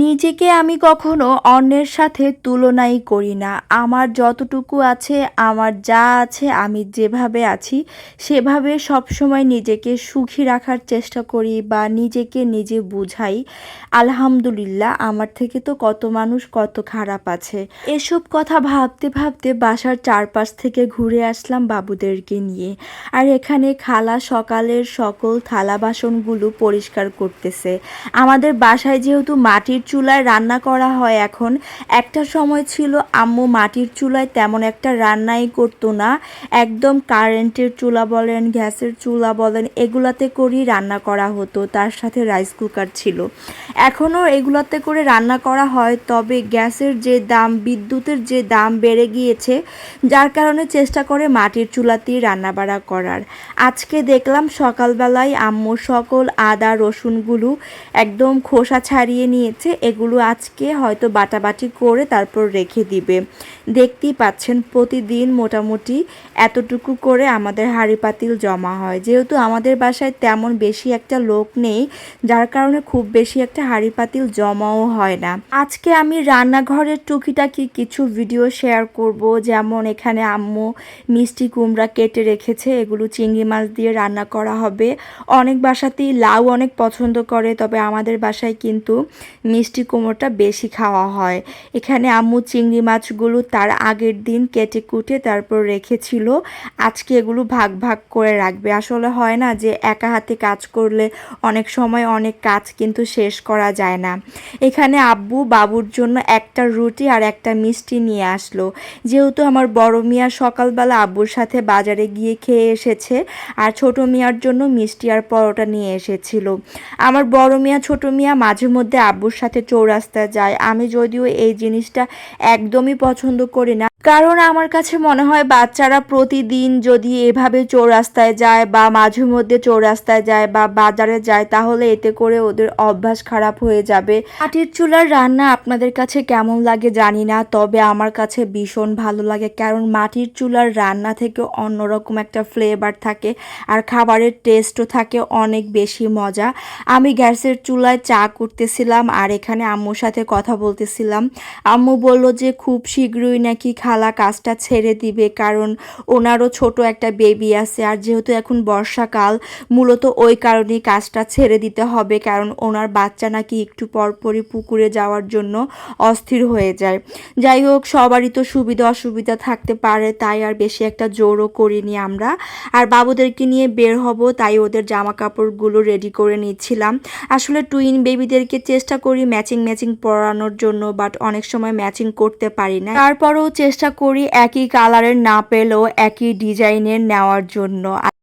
নিজেকে আমি কখনো অন্যের সাথে তুলনাই করি না। আমার যতটুকু আছে, আমার যা আছে, আমি যেভাবে আছি, সেভাবে সবসময় নিজেকে সুখী রাখার চেষ্টা করি বা নিজেকে নিজে বুঝাই। আলহামদুলিল্লাহ, আমার থেকে তো কত মানুষ কত খারাপ আছে। এসব কথা ভাবতে ভাবতে বাসার চারপাশ থেকে ঘুরে আসলাম বাবুদেরকে নিয়ে। আর এখানে খালা সকালের সকল থালা বাসনগুলো পরিষ্কার করতেছে। আমাদের বাসায় যেহেতু মাটির চুলায় রান্না করা হয় এখন। একটা সময় ছিল, আম্মু, মাটির চুলায় তেমন একটা রান্নাই করতো না। একদম কারেন্টের চুলা বলেন, গ্যাসের চুলা বলেন, এগুলাতে করেই রান্না করা হতো। তার সাথে রাইস কুকার ছিল। এখনও এগুলাতে করে রান্না করা হয়, তবে গ্যাসের যে দাম, বিদ্যুতের যে দাম বেড়ে গিয়েছে, যার কারণে চেষ্টা করে মাটির চুলাতেই রান্নাবাড়া করার। আজকে দেখলাম সকালবেলায় আম্মু সকল আদা, রসুনগুলো একদম খোসা ছাড়িয়ে নিয়েছে। এগুলো আজকে হয়তো বাটাবাটি করে তারপর রেখে দিবে। দেখতেই পাচ্ছেন, প্রতিদিন মোটামুটি এতটুকু করে আমাদের হাঁড়ি পাতিল জমা হয়। যেহেতু আমাদের বাসায় তেমন বেশি একটা লোক নেই, যার কারণে খুব বেশি একটা হাঁড়ি পাতিল জমাও হয় না। আজকে আমি রান্নাঘরের টুকিটাকি কিছু ভিডিও শেয়ার করব, যেমন এখানে আম্মু মিষ্টি কুমড়া কেটে রেখেছে, এগুলো চিংড়ি মাছ দিয়ে রান্না করা হবে। অনেক বাসাতেই লাউ অনেক পছন্দ করে, তবে আমাদের বাসায় কিন্তু মিষ্টি কুমড়োটা বেশি খাওয়া হয়। এখানে আম্মু চিংড়ি মাছগুলো তার আগের দিন কেটে কুটে তারপর রেখেছিল। আজকে এগুলো ভাগ ভাগ করে রাখবে। আসলে হয় না যে একা হাতে কাজ করলে অনেক সময় অনেক কাজ কিন্তু শেষ করা যায় না। এখানে আব্বু বাবুর জন্য একটা রুটি আর একটা মিষ্টি নিয়ে আসলো। যেহেতু আমার বড় মিয়া সকালবেলা আব্বুর সাথে বাজারে গিয়ে খেয়ে এসেছে আর ছোট মিয়ার জন্য মিষ্টি আর পরোটা নিয়ে এসেছিল। আমার বড় মিয়া, ছোট মিয়া মাঝে মধ্যে আব্বুর সাথে চৌরাস্তায় যায়। আমি যদিও এই জিনিসটা একদমই পছন্দ করি না। কারণ আমার কাছে মনে হয় বাচ্চারা প্রতিদিন যদি এভাবে চৌরাস্তায় যায় বা মাঝে মধ্যে চৌরাস্তায় যায় বা বাজারে যায়, তাহলে এতে করে ওদের অভ্যাস খারাপ হয়ে যাবে। মাটির চুলার রান্না আপনাদের কাছে কেমন লাগে জানি না, তবে আমার কাছে ভীষণ ভালো লাগে কারণ মাটির চুলার রান্না থেকে অন্যরকম একটা ফ্লেভার থাকে আর খাবারের টেস্টও থাকে অনেক বেশি মজা। আমি গ্যাসের চুলায় চা করতেছিলাম আর এখানে আম্মুর সাথে কথা বলতেছিলাম। আম্মু বলল যে খুব শীঘ্রই নাকি খালা কাজটা ছেড়ে দিবে, কারণ ওনারও ছোট একটা বেবি আছে আর যেহেতু এখন বর্ষাকাল, মূলত ওই কারণেই কাজটা ছেড়ে দিতে হবে, কারণ ওনার বাচ্চা নাকি একটু পরপরই পুকুরে যাওয়ার জন্য অস্থির হয়ে যায়। যাই হোক, সবারই তো সুবিধা অসুবিধা থাকতে পারে, তাই আর বেশি একটা জোরও করিনি আমরা। আর বাবুদেরকে নিয়ে বের হব, তাই ওদের জামা কাপড়গুলো রেডি করে নিচ্ছিলাম। আসলে টুইন বেবিদেরকে চেষ্টা করি ম্যাচিং ম্যাচিং পরানোর জন্য বাট অনেক সময় ম্যাচিং করতে পারি না। তারপরেও চেষ্টা করি একই কালারের না পেলেও একই ডিজাইনের নেওয়ার জন্য।